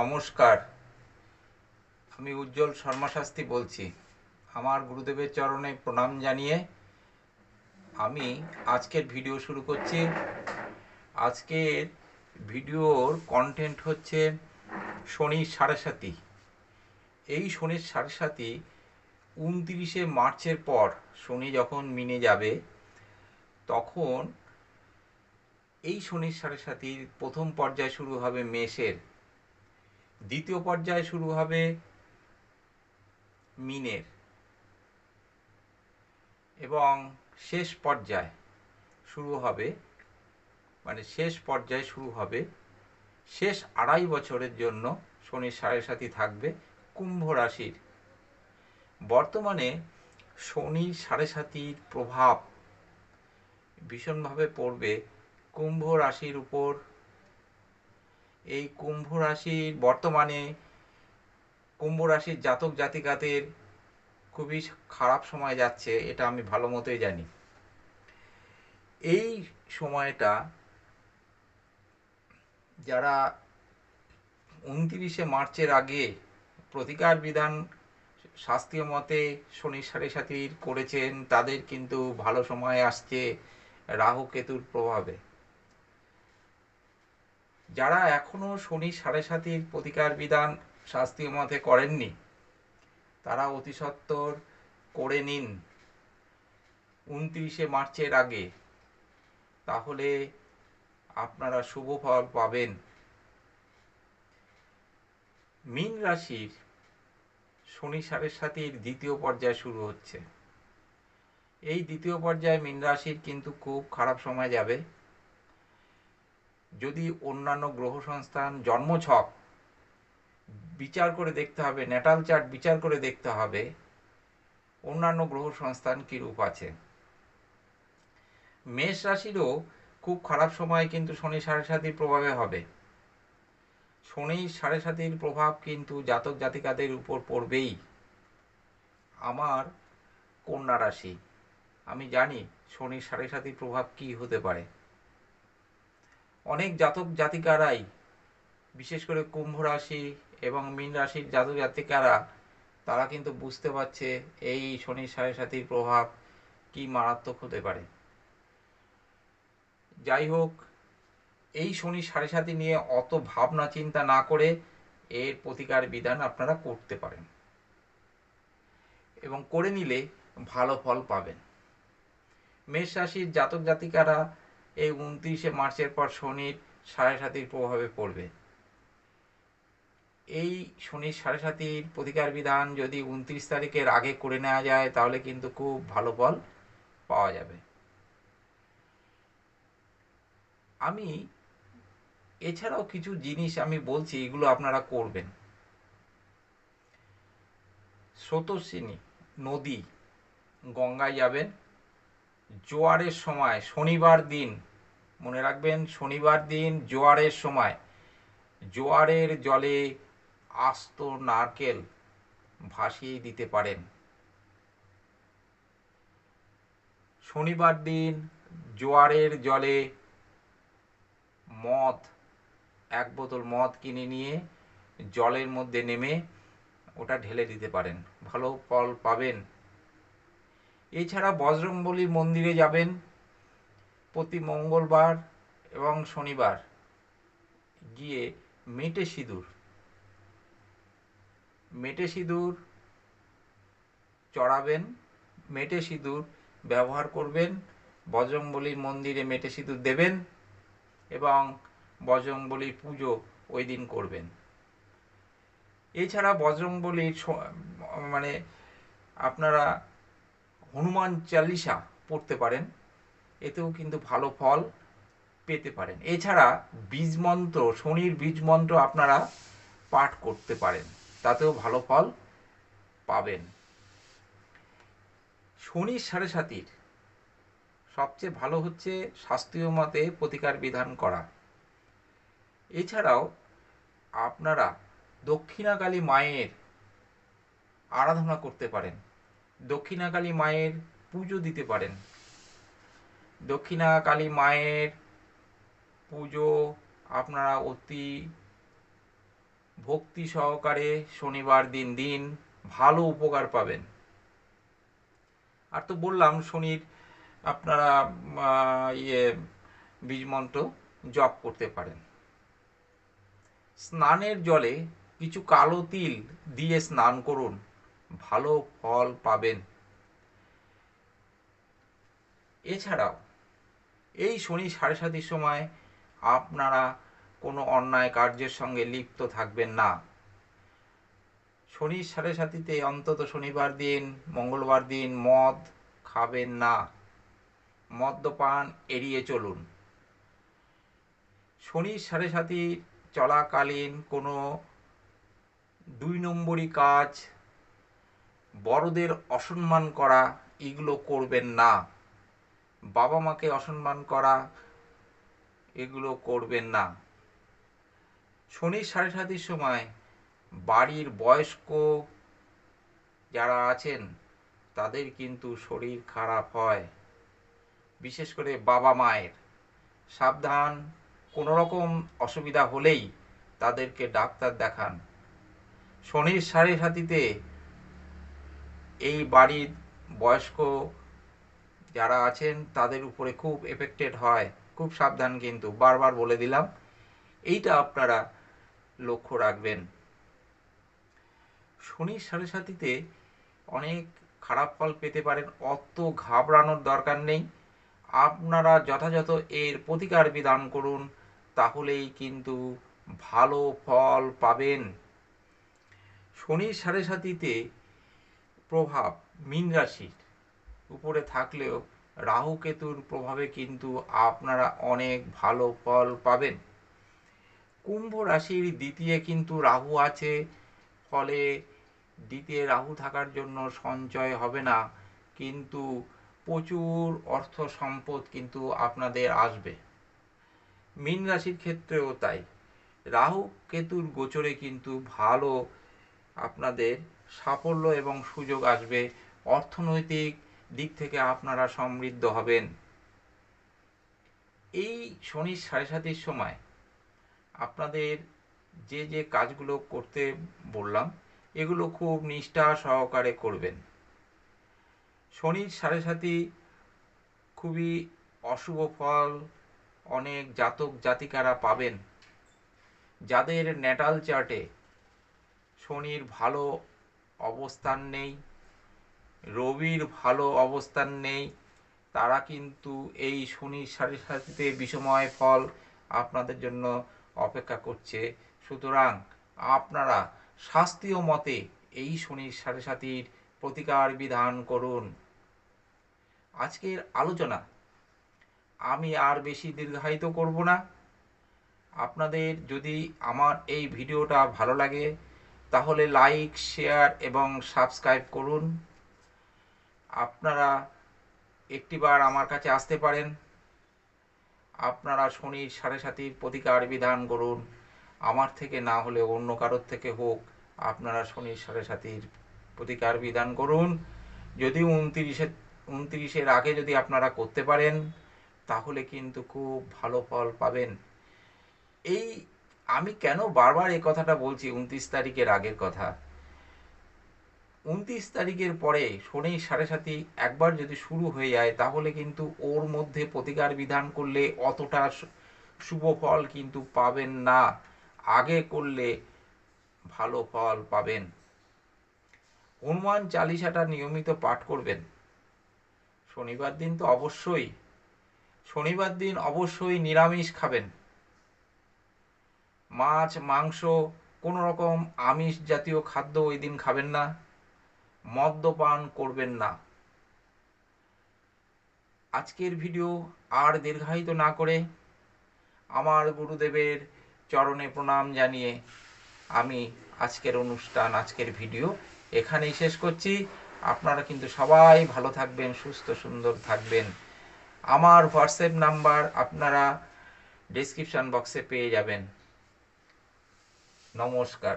নমস্কার। আমি উজ্জ্বল শর্মা শাস্ত্রী বলছি। আমার গুরুদেবের চরণে প্রণাম জানিয়ে আমি আজকের ভিডিও শুরু করছি। আজকের ভিডিওর কন্টেন্ট হচ্ছে শনির সাড়ে সাতি এই শনির সাড়ে সাতি উনতিরিশে মার্চের পর শনি যখন মিনে যাবে, তখন এই শনির সাড়ে সাতির প্রথম পর্যায় শুরু হবে মেষের। দ্বিতীয় পর্যায়ে শুরু হবে মিনের। এবং শেষ পর্যায় শুরু হবে মানে শেষ পর্যায়ে শুরু হবে শেষ আড়াই বছরের জন্য শনির সাড়ে সাথী থাকবে কুম্ভ রাশির। বর্তমানে শনি সাড়ে সাতির প্রভাব ভীষণভাবে পড়বে কুম্ভ রাশির উপর এই কুম্ভ রাশির বর্তমানে কুম্ভ রাশির জাতক জাতিকাদের খুবই খারাপ সময় যাচ্ছে, এটা আমি ভালো মতোই জানি। এই সময়টা যারা উনত্রিশে মার্চের আগে প্রতিকার বিধান শাস্ত্রীয় মতে শনি সাড়ে সাতির করেছেন, তাদের কিন্তু ভালো সময় আসছে রাহু কেতুর প্রভাবে। যারা এখনও শনি সাড়ে সাতির প্রতিকার বিধান শাস্ত্রীয় মতে করেননি, তারা অতি করে নিন। উনত্রিশে মার্চের আগে, তাহলে আপনারা শুভ ফল পাবেন। মীন রাশির শনি সাড়ে সাতির দ্বিতীয় পর্যায় শুরু হচ্ছে। এই দ্বিতীয় পর্যায়ে মীন রাশির কিন্তু খুব খারাপ সময় যাবে। যদি অন্যান্য গ্রহ সংস্থান জন্মছক, বিচার করে দেখতে হবে ন্যাটাল চার্ট বিচার করে দেখতে হবে, অন্যান্য গ্রহ সংস্থান কীরূপ আছে? মেষ রাশিরও খুব খারাপ সময় কিন্তু শনি সাড়ে সাতির প্রভাবে হবে। শনি সাড়ে সাতির প্রভাব কিন্তু জাতক জাতিকাদের উপর পড়বেই। আমার কন্যা রাশি, আমি জানি শনি সাড়ে সাতির প্রভাব কি হতে পারে। অনেক জাতক জাতিকারাই, বিশেষ করে কুম্ভ রাশি এবং মীন রাশির জাতক জাতিকারা, তারা কিন্তু বুঝতে পারছে এই শনি সাড়ে সাতির প্রভাব কি মারাত্মক হতে পারে। যাই হোক, এই শনি সাড়ে সাতি নিয়ে অত ভাবনা চিন্তা না করে এর প্রতিকার বিধান আপনারা করতে পারেন এবং করে নিলে ভালো ফল পাবেন। মেষ রাশির জাতক জাতিকারা এই উনত্রিশে মার্চের পর শনির সাড়ে সাতির প্রভাবে পড়বে। এই শনির সাড়ে সাতির প্রতিকার বিধান যদি উনত্রিশ তারিখের আগে করে নেওয়া যায়, তাহলে কিন্তু খুব ভালো ফল পাওয়া যাবে। আমি এছাড়াও কিছু জিনিস আমি বলছি, এগুলো আপনারা করবেন। স্রোতস্বিনী নদী গঙ্গায় যাবেন জোয়ারের সময়, শনিবার দিন, মনে রাখবেন শনিবার দিন জোয়ারের সময়, জোয়ারের জলে আস্ত নারকেল ভাসিয়ে দিতে পারেন। শনিবার দিন জোয়ারের জলে মদ, এক বোতল মদ কিনে নিয়ে জলের মধ্যে নেমে ওটা ঢেলে দিতে পারেন। ভালো ফল পাবেন। এছাড়া বজরংবলী মন্দিরে যাবেন প্রতি মঙ্গলবার এবং শনিবার গিয়ে মেটে সিঁদুর। মেটে সিঁদুর চড়াবেন, মেটে সিঁদুর ব্যবহার করবেন, বজরংবলীর মন্দিরে মেটে সিঁদুর দেবেন এবং বজরংবলীর পুজো ওই দিন করবেন। এছাড়া বজরংবলীর মানে আপনারা হনুমান চালিসা পড়তে পারেন, এতেও কিন্তু ভালো ফল পেতে পারেন। এছাড়া বীজ মন্ত্র, শনির বীজ মন্ত্র আপনারা পাঠ করতে পারেন, তাতেও ভালো ফল পাবেন। শনির সাড়ে সাতির, সবচেয়ে ভালো হচ্ছে শাস্ত্রীয় মতে প্রতিকার বিধান করা। এছাড়াও আপনারা দক্ষিণাকালী মায়ের আরাধনা করতে পারেন। দক্ষিণাকালী মায়ের পুজো দিতে পারেন। দক্ষিণাকালী মায়ের পুজো আপনারা অতি ভক্তি সহকারে শনিবার দিন দিন ভালো উপকার পাবেন। আর তো বললাম, শনির আপনারা ইয়ে বীজমন্ত্র জপ করতে পারেন। স্নানের জলে কিছু কালো তিল দিয়ে স্নান করুন। ভালো ফল পাবেন। এছাড়াও, এই শনি সাড়ে সাতির সময় আপনারা কোনো অন্যায় কার্যের সঙ্গে লিপ্ত থাকবেন না। শনির সাড়ে সাতিতে অন্তত শনিবার দিন, মঙ্গলবার দিন মদ খাবেন না। মদ্যপান এড়িয়ে চলুন। শনির সাড়ে সাতি চলাকালীন কোনো দুই নম্বরই কাজ বড়দের অসম্মান করা এগুলো করবেন না। বাবা মাকে অসম্মান করা এগুলো করবেন না। শনির সাড়ে সাতির সময় বাড়ির বয়স্ক যারা আছেন, তাদের কিন্তু শরীর খারাপ হয়। বিশেষ করে বাবা মায়ের। সাবধান কোনো রকম অসুবিধা হলেই তাদেরকে ডাক্তার দেখান। শনির সাড়ে সাতিতে এই বাড়ির বয়স্ক যারা আছেন, তাদের উপরে খুব এফেক্টেড হয়। খুব সাবধান কিন্তু, বারবার বলে দিলাম। এইটা আপনারা লক্ষ্য রাখবেন। শনির সাড়ে সাতিতে অনেক খারাপ ফল পেতে পারেন, অত ঘাবড়ানোর দরকার নেই। আপনারা যথাযথ এর প্রতিকার বিধান করুন, তাহলেই কিন্তু ভালো ফল পাবেন। শনির সাড়ে সাতিতে প্রভাব মীন রাশির উপরে থাকলেও রাহু কেতুর প্রভাবে কিন্তু আপনারা অনেক ভালো ফল পাবেন। কুম্ভ রাশির দ্বিতীয় কিন্তু রাহু আছে, ফলে দ্বিতীয় রাহু থাকার জন্য সঞ্চয় হবে না, কিন্তু প্রচুর অর্থ সম্পদ কিন্তু আপনাদের আসবে। মীন রাশির ক্ষেত্রেও তাই। রাহু কেতুর গোচরে কিন্তু ভালো আপনাদের সাফল্য এবং সুযোগ আসবে। অর্থনৈতিক দিক থেকে আপনারা সমৃদ্ধ হবেন। এই শনির সাড়ে সাতির সময় আপনাদের যে যে কাজগুলো করতে বললাম, এগুলো খুব নিষ্ঠা সহকারে করবেন। শনির সাড়ে সাতি খুবই অশুভ ফল অনেক জাতক জাতিকারা পাবেন। যাদের ন্যাটাল চার্টে শনির ভালো অবস্থান নেই। রবির ভালো অবস্থান নেই। তারা কিন্তু এই শনির সাড়ে সাতিতে বিষময় ফল আপনাদের জন্য অপেক্ষা করছে। সুতরাং আপনারা শাস্ত্রীয় মতে এই শনির সাড়ে সাতির প্রতিকার বিধান করুন। আজকের আলোচনা আমি আর বেশি দীর্ঘায়িত করব না। আপনাদের যদি আমার এই ভিডিওটা ভালো লাগে তাহলে লাইক শেয়ার এবং সাবস্ক্রাইব করুন। আপনারা একটিবার আমার কাছে আসতে পারেন। আপনারা শনির সাড়ে সাতির প্রতিকার বিধান করুন। আমার থেকে না হলে অন্য কারোর থেকে হোক, আপনারা শনির সাড়ে সাতির প্রতিকার বিধান করুন। যদি উনত্রিশে, উনত্রিশের আগে যদি আপনারা করতে পারেন, তাহলে কিন্তু খুব ভালো ফল পাবেন। এই আমি কেন বারবার এই কথাটা বলছি উনত্রিশ তারিখের আগের কথা? উনত্রিশ তারিখের পরে শনি সাড়ে সাতি একবার যদি শুরু হয়ে যায়, তাহলে কিন্তু ওর মধ্যে প্রতিকার বিধান করলে অতটা শুভ ফল কিন্তু পাবেন না। আগে করলে ভালো ফল পাবেন। হনুমান চালিসাটা নিয়মিত পাঠ করবেন। শনিবার দিন তো অবশ্যই। শনিবার দিন অবশ্যই নিরামিষ খাবেন। মাছ, মাংস, কোনো রকম আমিষ জাতীয় খাদ্য ওই দিন খাবেন না। মদ্যপান করবেন না। আজকের ভিডিও আর দীর্ঘায়িত না করে আমার গুরুদেবের চরণে প্রণাম জানিয়ে আমি আজকের অনুষ্ঠান, আজকের ভিডিও এখানেই শেষ করছি। আপনারা কিন্তু সবাই ভালো থাকবেন, সুস্থ, সুন্দর থাকবেন। আমার হোয়াটসঅ্যাপ নাম্বার আপনারা ডেসক্রিপশন বক্সে পেয়ে যাবেন। নমস্কার।